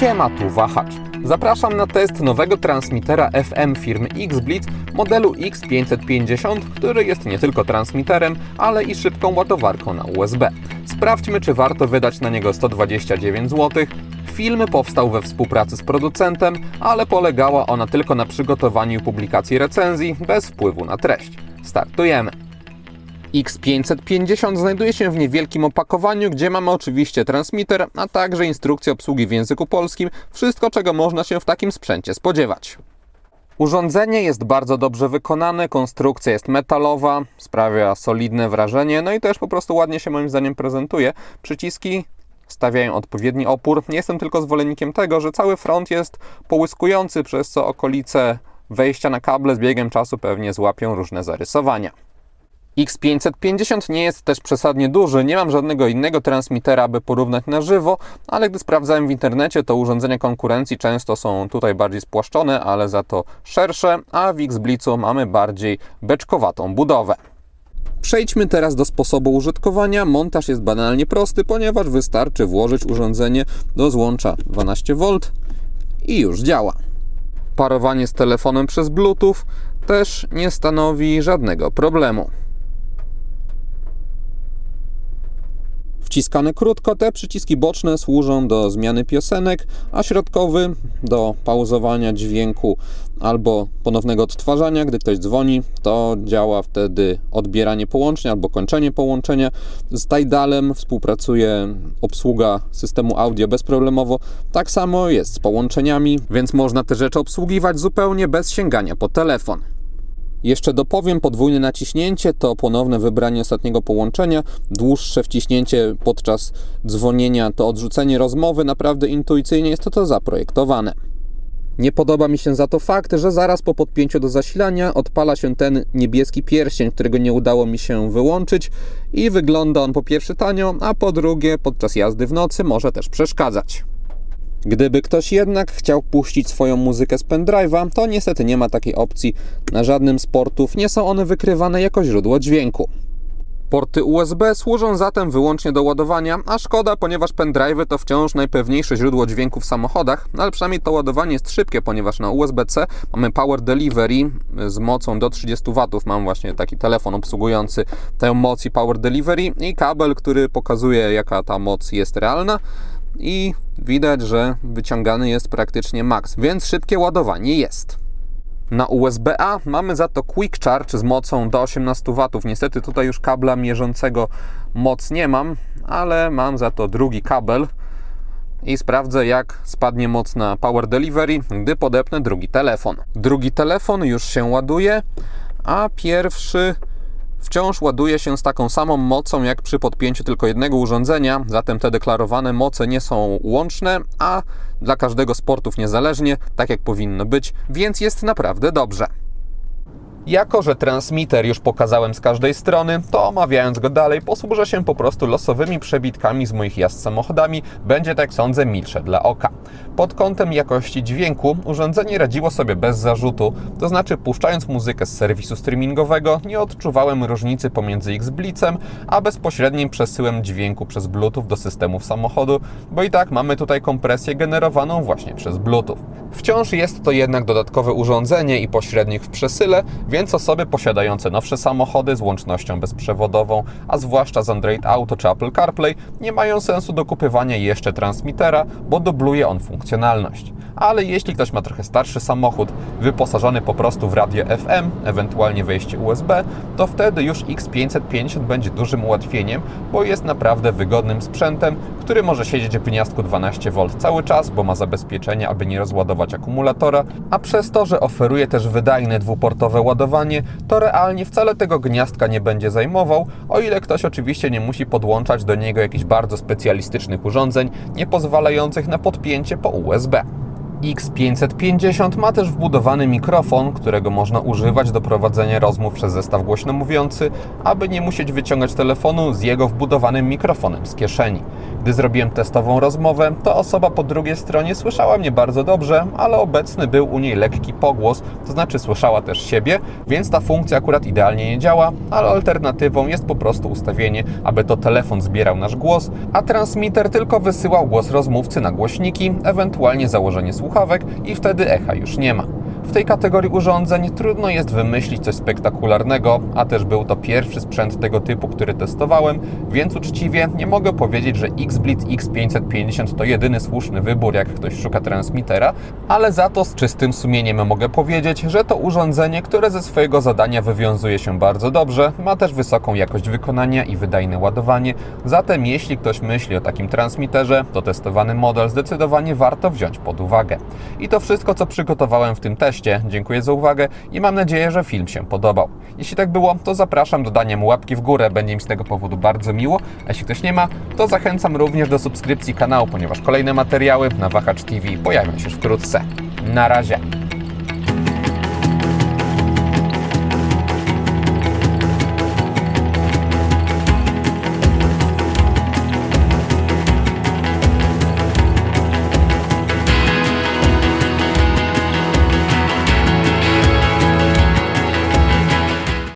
Siema, tu Wahacz. Zapraszam na test nowego transmitera FM firmy X-Blitz modelu X550, który jest nie tylko transmiterem, ale i szybką ładowarką na USB. Sprawdźmy, czy warto wydać na niego 129 zł. Film powstał we współpracy z producentem, ale polegała ona tylko na przygotowaniu publikacji recenzji, bez wpływu na treść. Startujemy! X550 znajduje się w niewielkim opakowaniu, gdzie mamy oczywiście transmitter, a także instrukcję obsługi w języku polskim, wszystko czego można się w takim sprzęcie spodziewać. Urządzenie jest bardzo dobrze wykonane, konstrukcja jest metalowa, sprawia solidne wrażenie, no i też po prostu ładnie się moim zdaniem prezentuje. Przyciski stawiają odpowiedni opór. Nie jestem tylko zwolennikiem tego, że cały front jest połyskujący, przez co okolice wejścia na kable z biegiem czasu pewnie złapią różne zarysowania. X550 nie jest też przesadnie duży, nie mam żadnego innego transmitera, aby porównać na żywo, ale gdy sprawdzałem w internecie, to urządzenia konkurencji często są tutaj bardziej spłaszczone, ale za to szersze, a w X-Blitzu mamy bardziej beczkowatą budowę. Przejdźmy teraz do sposobu użytkowania. Montaż jest banalnie prosty, ponieważ wystarczy włożyć urządzenie do złącza 12V i już działa. Parowanie z telefonem przez Bluetooth też nie stanowi żadnego problemu. Wciskane krótko, te przyciski boczne służą do zmiany piosenek, a środkowy do pauzowania dźwięku albo ponownego odtwarzania. Gdy ktoś dzwoni, to działa wtedy odbieranie połączenia albo kończenie połączenia. Z Tidalem współpracuje obsługa systemu audio bezproblemowo. Tak samo jest z połączeniami, więc można te rzeczy obsługiwać zupełnie bez sięgania po telefon. Jeszcze dopowiem, podwójne naciśnięcie to ponowne wybranie ostatniego połączenia, dłuższe wciśnięcie podczas dzwonienia to odrzucenie rozmowy, naprawdę intuicyjnie jest to, to zaprojektowane. Nie podoba mi się za to fakt, że zaraz po podpięciu do zasilania odpala się ten niebieski pierścień, którego nie udało mi się wyłączyć i wygląda on po pierwsze tanio, a po drugie podczas jazdy w nocy może też przeszkadzać. Gdyby ktoś jednak chciał puścić swoją muzykę z pendrive'a, to niestety nie ma takiej opcji. Na żadnym z portów nie są one wykrywane jako źródło dźwięku. Porty USB służą zatem wyłącznie do ładowania, a szkoda, ponieważ pendrive'y to wciąż najpewniejsze źródło dźwięku w samochodach, ale przynajmniej to ładowanie jest szybkie, ponieważ na USB-C mamy Power Delivery z mocą do 30 W. Mam właśnie taki telefon obsługujący tę moc i Power Delivery i kabel, który pokazuje jaka ta moc jest realna i widać, że wyciągany jest praktycznie maks, więc szybkie ładowanie jest. Na USB-A mamy za to Quick Charge z mocą do 18 W. Niestety tutaj już kabla mierzącego moc nie mam, ale mam za to drugi kabel i sprawdzę jak spadnie moc na Power Delivery, gdy podepnę drugi telefon. Drugi telefon już się ładuje, a pierwszy wciąż ładuje się z taką samą mocą jak przy podpięciu tylko jednego urządzenia, zatem te deklarowane moce nie są łączne, a dla każdego z portów niezależnie, tak jak powinno być, więc jest naprawdę dobrze. Jako, że transmitter już pokazałem z każdej strony, to omawiając go dalej, posłużę się po prostu losowymi przebitkami z moich jazd samochodami. Będzie, tak sądzę, milsze dla oka. Pod kątem jakości dźwięku urządzenie radziło sobie bez zarzutu, to znaczy puszczając muzykę z serwisu streamingowego, nie odczuwałem różnicy pomiędzy X-Blitzem, a bezpośrednim przesyłem dźwięku przez Bluetooth do systemów samochodu, bo i tak mamy tutaj kompresję generowaną właśnie przez Bluetooth. Wciąż jest to jednak dodatkowe urządzenie i pośrednik w przesyle, więc osoby posiadające nowsze samochody z łącznością bezprzewodową, a zwłaszcza z Android Auto czy Apple CarPlay, nie mają sensu dokupywania jeszcze transmitera, bo dubluje on funkcjonalność. Ale jeśli ktoś ma trochę starszy samochód, wyposażony po prostu w radio FM, ewentualnie wejście USB, to wtedy już X550 będzie dużym ułatwieniem, bo jest naprawdę wygodnym sprzętem, który może siedzieć w gniazdku 12V cały czas, bo ma zabezpieczenie, aby nie rozładować akumulatora, a przez to, że oferuje też wydajne dwuportowe ładowanie, to realnie wcale tego gniazdka nie będzie zajmował, o ile ktoś oczywiście nie musi podłączać do niego jakichś bardzo specjalistycznych urządzeń, nie pozwalających na podpięcie po USB. X550 ma też wbudowany mikrofon, którego można używać do prowadzenia rozmów przez zestaw głośno mówiący, aby nie musieć wyciągać telefonu z jego wbudowanym mikrofonem z kieszeni. Gdy zrobiłem testową rozmowę, to osoba po drugiej stronie słyszała mnie bardzo dobrze, ale obecny był u niej lekki pogłos, to znaczy słyszała też siebie, więc ta funkcja akurat idealnie nie działa, ale alternatywą jest po prostu ustawienie, aby to telefon zbierał nasz głos, a transmitter tylko wysyłał głos rozmówcy na głośniki, ewentualnie założenie słuchawek i wtedy echa już nie ma. W tej kategorii urządzeń trudno jest wymyślić coś spektakularnego, a też był to pierwszy sprzęt tego typu, który testowałem, więc uczciwie nie mogę powiedzieć, że XBLIT X550 to jedyny słuszny wybór, jak ktoś szuka transmitera, ale za to z czystym sumieniem mogę powiedzieć, że to urządzenie, które ze swojego zadania wywiązuje się bardzo dobrze, ma też wysoką jakość wykonania i wydajne ładowanie, zatem jeśli ktoś myśli o takim transmiterze, to testowany model zdecydowanie warto wziąć pod uwagę. I to wszystko, co przygotowałem w tym teście. Dziękuję za uwagę i mam nadzieję, że film się podobał. Jeśli tak było, to zapraszam do dania mu łapki w górę, będzie mi z tego powodu bardzo miło. A jeśli ktoś nie ma, to zachęcam również do subskrypcji kanału, ponieważ kolejne materiały na Wahacz TV pojawią się wkrótce. Na razie.